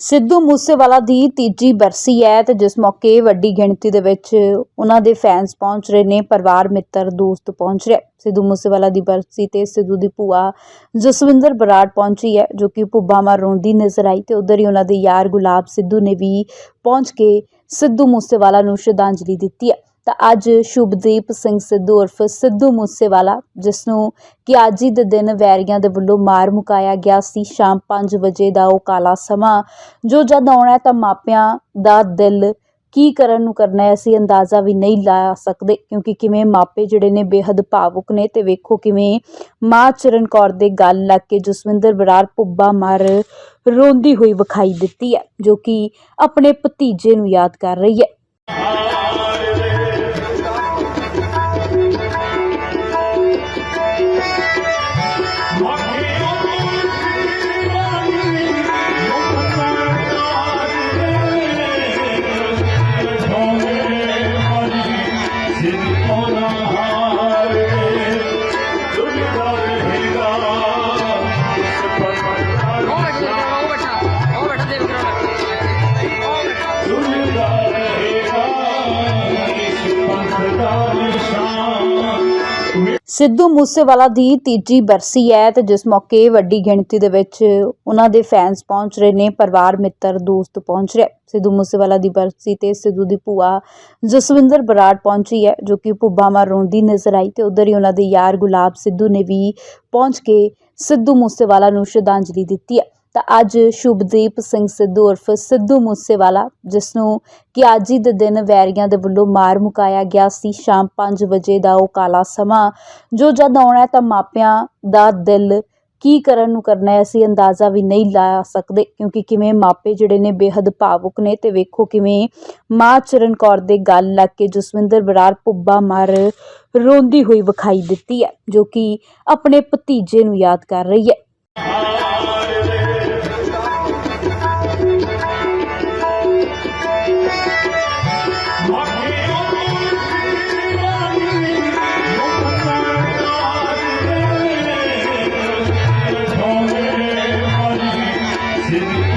ਸਿੱਧੂ ਮੂਸੇਵਾਲਾ ਦੀ ਤੀਜੀ ਬਰਸੀ ਹੈ ਤੇ ਜਿਸ ਮੌਕੇ ਵੱਡੀ ਗਿਣਤੀ ਦੇ ਵਿੱਚ ਉਹਨਾਂ ਦੇ ਫੈਨਸ ਪਹੁੰਚ ਰਹੇ ਨੇ, ਪਰਿਵਾਰ, ਮਿੱਤਰ, ਦੋਸਤ ਪਹੁੰਚ ਰਿਹਾ ਸਿੱਧੂ ਮੂਸੇਵਾਲਾ ਦੀ ਬਰਸੀ ਤੇ ਸਿੱਧੂ ਦੀ ਭੂਆ ਜਸਵਿੰਦਰ ਬਰਾੜ ਪਹੁੰਚੀ ਹੈ, ਜੋ ਕਿ ਭੁੱਬਾ ਮਾਰ ਰੋਂਦੀ ਨਜ਼ਰ ਆਈ ਤੇ ਉਧਰ ਹੀ ਉਹਨਾਂ ਦੇ ਯਾਰ ਗੁਲਾਬ ਸਿੱਧੂ ਨੇ ਵੀ ਪਹੁੰਚ ਕੇ ਸਿੱਧੂ ਮੂਸੇਵਾਲਾ ਨੂੰ ਸ਼ਰਧਾਂਜਲੀ ਦਿੱਤੀ ਹੈ। ਤਾਂ ਅੱਜ ਸ਼ੁਭਦੀਪ ਸਿੰਘ ਸਿੱਧੂ ਉਰਫ ਸਿੱਧੂ ਮੂਸੇਵਾਲਾ, ਜਿਸ ਨੂੰ ਕਿ ਅੱਜ ਹੀ ਦੇ ਦਿਨ ਵੈਰੀਆਂ ਦੇ ਵੱਲੋਂ ਮਾਰ ਮੁਕਾਇਆ ਗਿਆ ਸੀ, ਸ਼ਾਮ 5 ਵਜੇ ਦਾ ਉਹ ਕਾਲਾ ਸਮਾਂ, ਜੋ ਜਦ ਆਉਣਾ ਹੈ ਤਾਂ ਮਾਪਿਆਂ ਦਾ ਦਿਲ ਕੀ ਕਰਨ ਨੂੰ ਕਰਨਾ ਹੈ ਅਸੀਂ ਅੰਦਾਜ਼ਾ ਵੀ ਨਹੀਂ ਲਾ ਸਕਦੇ, ਕਿਉਂਕਿ ਕਿਵੇਂ ਮਾਪੇ ਜਿਹੜੇ ਨੇ ਬੇहद ਭਾਵੁਕ ਨੇ ਤੇ ਵੇਖੋ ਕਿਵੇਂ ਮਾਂ ਚਰਨ ਕੌਰ ਦੇ ਗੱਲ ਲੱਗ ਕੇ ਜਸਵਿੰਦਰ ਬਰਾੜ ਪੁੱਬਾ ਮਾਰ ਰੋਂਦੀ ਹੋਈ ਵਿਖਾਈ ਦਿੱਤੀ ਹੈ, ਜੋ ਕਿ ਆਪਣੇ ਭਤੀਜੇ ਨੂੰ ਯਾਦ ਕਰ ਰਹੀ ਹੈ। ਸਿੱਧੂ ਮੂਸੇਵਾਲਾ ਦੀ ਤੀਜੀ ਬਰਸੀ ਹੈ ਤੇ ਜਿਸ ਮੌਕੇ ਵੱਡੀ ਗਿਣਤੀ ਦੇ ਵਿੱਚ ਉਹਨਾਂ ਦੇ ਫੈਨਸ ਪਹੁੰਚ ਰਹੇ ਨੇ, ਪਰਿਵਾਰ, ਮਿੱਤਰ, ਦੋਸਤ ਪਹੁੰਚ ਰਿਹਾ ਸਿੱਧੂ ਮੂਸੇਵਾਲਾ ਦੀ ਬਰਸੀ ਤੇ ਸਿੱਧੂ ਦੀ ਭੂਆ ਜਸਵਿੰਦਰ ਬਰਾੜ ਪਹੁੰਚੀ ਹੈ, ਜੋ ਕਿ ਭੁੱਬਾ ਮਾਰ ਰੋਂਦੀ ਨਜ਼ਰ ਆਈ ਤੇ ਉਧਰ ਹੀ ਉਹਨਾਂ ਦੇ ਯਾਰ ਗੁਲਾਬ ਸਿੱਧੂ ਨੇ ਵੀ ਪਹੁੰਚ ਕੇ ਸਿੱਧੂ ਮੂਸੇਵਾਲਾ ਨੂੰ ਸ਼ਰਧਾਂਜਲੀ ਦਿੱਤੀ ਹੈ। ਤਾਂ ਅੱਜ ਸ਼ੁਭਦੀਪ ਸਿੰਘ ਸਿੱਧੂ ਉਰਫ ਸਿੱਧੂ ਮੂਸੇਵਾਲਾ, ਜਿਸ ਨੂੰ ਕਿ ਅੱਜ ਹੀ ਦੇ ਦਿਨ ਵੈਰੀਆਂ ਦੇ ਵੱਲੋਂ ਮਾਰ ਮੁਕਾਇਆ ਗਿਆ ਸੀ, ਸ਼ਾਮ 5 ਵਜੇ ਦਾ ਉਹ ਕਾਲਾ ਸਮਾਂ, ਜੋ ਜਦ ਆਉਣਾ ਤਾਂ ਮਾਪਿਆਂ ਦਾ ਦਿਲ ਕੀ ਕਰਨ ਨੂੰ ਕਰਨਾ ਹੈ, ਅਸੀਂ ਅੰਦਾਜ਼ਾ ਵੀ ਨਹੀਂ ਲਾ ਸਕਦੇ, ਕਿਉਂਕਿ ਕਿਵੇਂ ਮਾਪੇ ਜਿਹੜੇ ਨੇ ਬੇहद ਭਾਵੁਕ ਨੇ, ਤੇ ਵੇਖੋ ਕਿਵੇਂ ਮਾਂ ਚਰਨ ਕੌਰ ਦੇ ਗੱਲ ਲੱਗ ਕੇ ਜਸਵਿੰਦਰ ਬਰਾੜ ਪੁੱਬਾ ਮਾਰ ਰੋਂਦੀ ਹੋਈ ਵਿਖਾਈ ਦਿੱਤੀ ਹੈ, ਜੋ ਕਿ ਆਪਣੇ ਭਤੀਜੇ ਨੂੰ ਯਾਦ ਕਰ ਰਹੀ ਹੈ।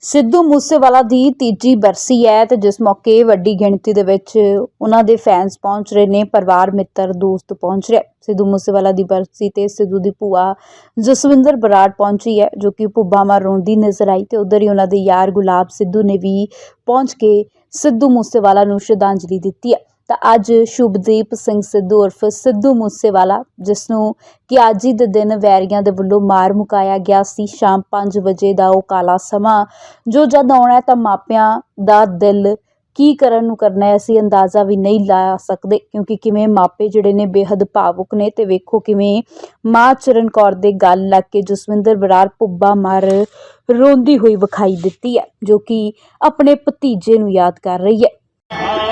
ਸਿੱਧੂ ਮੂਸੇਵਾਲਾ ਦੀ ਤੀਜੀ ਬਰਸੀ ਹੈ ਤੇ ਜਿਸ ਮੌਕੇ ਵੱਡੀ ਗਿਣਤੀ ਦੇ ਵਿੱਚ ਉਹਨਾਂ ਦੇ ਫੈਨਸ ਪਹੁੰਚ ਰਹੇ ਨੇ, ਪਰਿਵਾਰ, ਮਿੱਤਰ, ਦੋਸਤ ਪਹੁੰਚ ਰਿਹਾ। ਸਿੱਧੂ ਮੂਸੇਵਾਲਾ ਦੀ ਬਰਸੀ ਤੇ ਸਿੱਧੂ ਦੀ ਭੂਆ ਜਸਵਿੰਦਰ ਬਰਾੜ ਪਹੁੰਚੀ ਹੈ, ਜੋ ਕਿ ਭੁੱਬਾ ਮਾਰ ਰੋਂਦੀ ਨਜ਼ਰ ਆਈ ਤੇ ਉਧਰ ਹੀ ਉਹਨਾਂ ਦੇ ਯਾਰ ਗੁਲਾਬ ਸਿੱਧੂ ਨੇ ਵੀ ਪਹੁੰਚ ਕੇ ਸਿੱਧੂ ਮੂਸੇਵਾਲਾ ਨੂੰ ਸ਼ਰਧਾਂਜਲੀ ਦਿੱਤੀ ਹੈ। ਤਾਂ ਅੱਜ ਸ਼ੁਭਦੀਪ ਸਿੰਘ ਸਿੱਧੂ ਉਰਫ ਸਿੱਧੂ ਮੂਸੇਵਾਲਾ, ਜਿਸ ਨੂੰ ਕਿ ਅੱਜ ਹੀ ਦੇ ਦਿਨ ਵੈਰੀਆਂ ਦੇ ਵੱਲੋਂ ਮਾਰ ਮੁਕਾਇਆ ਗਿਆ ਸੀ, ਸ਼ਾਮ 5 ਵਜੇ ਦਾ ਉਹ ਕਾਲਾ ਸਮਾਂ, ਜੋ ਜਦ ਆਉਣਾ ਤਾਂ ਮਾਪਿਆਂ ਦਾ ਦਿਲ ਕੀ ਕਰਨ ਨੂੰ ਕਰਨਾ ਹੈ, ਅਸੀਂ ਅੰਦਾਜ਼ਾ ਵੀ ਨਹੀਂ ਲਾ ਸਕਦੇ, ਕਿਉਂਕਿ ਕਿਵੇਂ ਮਾਪੇ ਜਿਹੜੇ ਨੇ ਬੇहद ਭਾਵੁਕ ਨੇ, ਤੇ ਵੇਖੋ ਕਿਵੇਂ ਮਾਂ ਚਰਨ ਕੌਰ ਦੇ ਗੱਲ ਲੱਗ ਕੇ ਜਸਵਿੰਦਰ ਬਰਾੜ ਪੁੱਬਾ ਮਾਰ ਰੋਂਦੀ ਹੋਈ ਵਿਖਾਈ ਦਿੱਤੀ ਹੈ, ਜੋ ਕਿ ਆਪਣੇ ਭਤੀਜੇ ਨੂੰ ਯਾਦ ਕਰ ਰਹੀ ਹੈ।